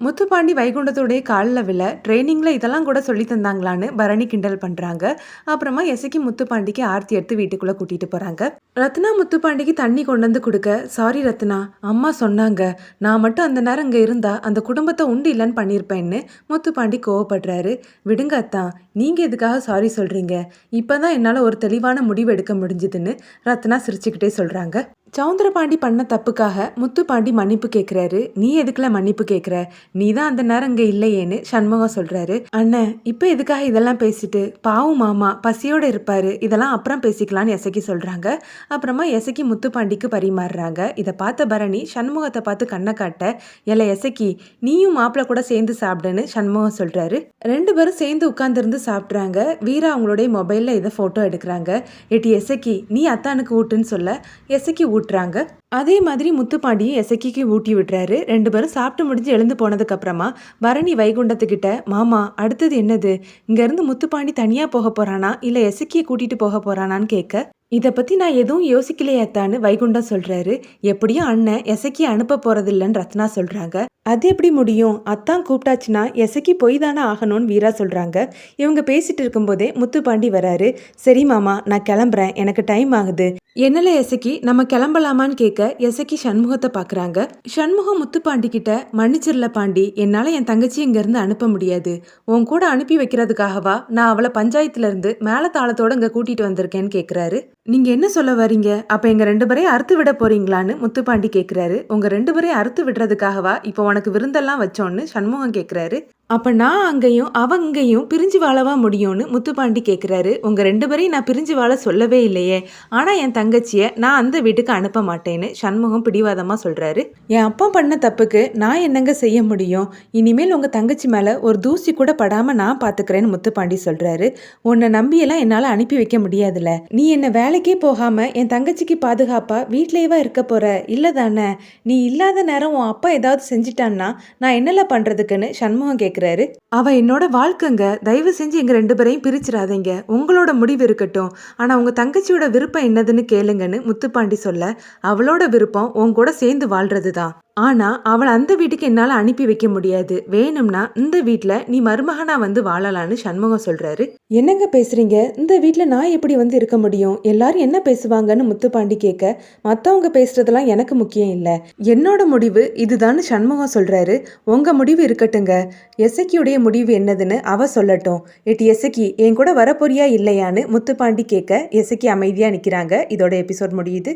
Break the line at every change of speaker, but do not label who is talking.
முத்துப்பாண்டி வைகுண்டத்துடைய காலில் விழ ட்ரைனிங்கில் இதெல்லாம் கூட சொல்லி தந்தாங்களான்னு பரணி கிண்டல் பண்ணுறாங்க அப்புறமா எசைக்கு முத்துப்பாண்டிக்கு ஆர்த்தி எடுத்து வீட்டுக்குள்ளே கூட்டிகிட்டு போகிறாங்க ரத்னா முத்துப்பாண்டிக்கு தண்ணி கொண்டு வந்து கொடுக்க சாரி ரத்னா அம்மா சொன்னாங்க. நான் மட்டும் அந்த நேரம் அங்கே இருந்தால் அந்த குடும்பத்தை உண்டு இல்லைன்னு பண்ணியிருப்பேன்னு முத்துப்பாண்டி கோவப்படுறாரு. விடுங்க அத்தான் நீங்கள் எதுக்காக சாரி சொல்கிறீங்க இப்போ தான் என்னால் ஒரு தெளிவான முடிவு எடுக்க முடிஞ்சுதுன்னு ரத்னா சிரிச்சுக்கிட்டே சொல்கிறாங்க சவுந்தரபாண்டி பண்ண தப்புக்காக முத்துப்பாண்டி மன்னிப்பு கேட்குறாரு நீ எதுக்குல மன்னிப்பு கேட்குற நீ தான் அந்த நேரம் அங்கே இல்லையேன்னு சண்முகம் சொல்கிறாரு அண்ணன் இப்போ எதுக்காக இதெல்லாம் பேசிட்டு? பாவும் மாமா பசியோடு இருப்பார். இதெல்லாம் அப்புறம் பேசிக்கலான்னு எசக்கி சொல்கிறாங்க அப்புறமா எசக்கி முத்துப்பாண்டிக்கு பரிமாறுறாங்க. இதை பார்த்த பரணி சண்முகத்தை பார்த்து கண்ணை காட்ட எல்ல எசக்கி நீயும் மாப்பிள்ளை கூட சேர்ந்து சாப்பிடுன்னு சண்முகம் சொல்கிறாரு ரெண்டு பேரும் சேர்ந்து உட்காந்துருந்து சாப்பிட்றாங்க. வீரா அவங்களுடைய மொபைலில் இதை ஃபோட்டோ எடுக்கிறாங்க. எட்டி எசக்கி நீ அத்தானுக்கு ஊட்டுன்னு சொல்ல. எசக்கி ஊட்டுறாங்க. அதே மாதிரி முத்துப்பாண்டியும் எசக்கிக்கு ஊட்டி விட்டுறாரு ரெண்டு பேரும் சாப்பிட்டு முடிஞ்சு எழுந்து போனதுக்கப்புறமா பரணி வைகுண்டத்துக்கிட்ட மாமா அடுத்தது என்னது? இங்கேருந்து முத்துப்பாண்டி தனியாக போக போறானா? இல்லை எசக்கியை கூட்டிட்டு போக போகிறானான்னு கேட்க இதை பற்றி நான் எதுவும் யோசிக்கலையாத்தான்னு வைகுண்டம் சொல்கிறாரு எப்படியும் அண்ணன் எசக்கி அனுப்ப போகிறதில்லன்னு ரத்னா சொல்கிறாங்க அது எப்படி முடியும்? அத்தான் கூப்பிட்டாச்சுன்னா எசக்கி போய் தானே ஆகணும்னு வீரா சொல்கிறாங்க இவங்க பேசிட்டு இருக்கும்போதே முத்துப்பாண்டி வராரு. சரி மாமா நான் கிளம்புறேன். எனக்கு டைம் ஆகுது. என்னல எசக்கி? நம்ம கிளம்பலாமான்னு கேட்க எசக்கி சண்முகத்தை பார்க்குறாங்க சண்முகம் முத்துப்பாண்டி கிட்ட மன்னிச்சிரல பாண்டி. என்னால் என் தங்கச்சி இங்கேருந்து அனுப்ப முடியாது. உன் கூட அனுப்பி வைக்கிறதுக்காகவா நான் அவளை பஞ்சாயத்துலேருந்து மேலே தாளத்தோட இங்கே கூட்டிகிட்டு வந்திருக்கேன்னு கேட்குறாரு நீங்கள் என்ன சொல்ல வரீங்க? அப்போ எங்கள் ரெண்டு பேரையும் அறுத்து விட போறீங்களான்னு முத்துப்பாண்டி கேட்குறாரு உங்கள் ரெண்டு பேரையும் அறுத்து விடுறதுக்காகவா இப்போ உனக்கு விருந்தெல்லாம் வச்சோன்னு சண்முகம் கேட்குறாரு அப்போ நான் அங்கேயும் அவ இங்கேயும் பிரிஞ்சு வாழவா முடியும்னு முத்துப்பாண்டி கேட்குறாரு உங்கள் ரெண்டு பேரையும் நான் பிரிஞ்சு வாழ சொல்லவே இல்லையே. ஆனால் என் தங்கச்சியை நான் அந்த வீட்டுக்கு அனுப்ப மாட்டேன்னு சண்முகம் பிடிவாதமாக சொல்கிறாரு என் அப்பா பண்ண தப்புக்கு நான் என்னங்க செய்ய முடியும்? இனிமேல் உங்கள் தங்கச்சி மேலே ஒரு தூசி கூட படாமல் நான் பார்த்துக்கிறேன்னு முத்துப்பாண்டி சொல்கிறாரு உன்னை நம்பியெல்லாம் என்னால் அனுப்பி வைக்க முடியாதுல்ல. நீ என்னை வேலைக்கே போகாமல் என் தங்கச்சிக்கு பாதுகாப்பாக வீட்டிலேயேவா இருக்க போகிற இல்லை தானே? நீ இல்லாத நேரம் உன் அப்பா ஏதாவது செஞ்சிட்டான்னா நான் என்னெல்லாம் பண்ணுறதுக்குன்னு சண்முகம் கேட்குறாரு அவள் என்னோட வாழ்க்கைங்க. தயவு செஞ்சு எங்கள் ரெண்டு பேரையும் பிரிச்சிடாதீங்க. உங்களோட முடிவு இருக்கட்டும். ஆனால் உங்கள் தங்கச்சியோட விருப்பம் என்னதுன்னு கேளுங்கன்னு முத்துப்பாண்டி சொல்ல அவளோட விருப்பம் உன் கூட சேர்ந்து வாழ்றது தான் ஆனால் அவளை அந்த வீட்டுக்கு என்னால் அனுப்பி வைக்க முடியாது. வேணும்னா இந்த வீட்டில் நீ மருமகனாக வந்து வாழலான்னு சண்முகம் சொல்கிறாரு என்னங்க பேசுகிறீங்க இந்த வீட்டில் நான் எப்படி வந்து இருக்க முடியும்? எல்லாரும் என்ன பேசுவாங்கன்னு முத்துப்பாண்டி கேட்க மற்றவங்க பேசுகிறதெல்லாம் எனக்கு முக்கியம் இல்லை. என்னோட முடிவு இதுதான்னு சண்முகம் சொல்கிறாரு உங்கள் முடிவு இருக்கட்டுங்க. எசக்கியுடைய முடிவு என்னதுன்னு அவ சொல்லட்டும். இட் எசக்கி என் கூட வரப்போறியா இல்லையான்னு முத்துப்பாண்டி கேட்க எசக்கி அமைதியாக நிற்கிறாங்க இதோட எபிசோட் முடியுது.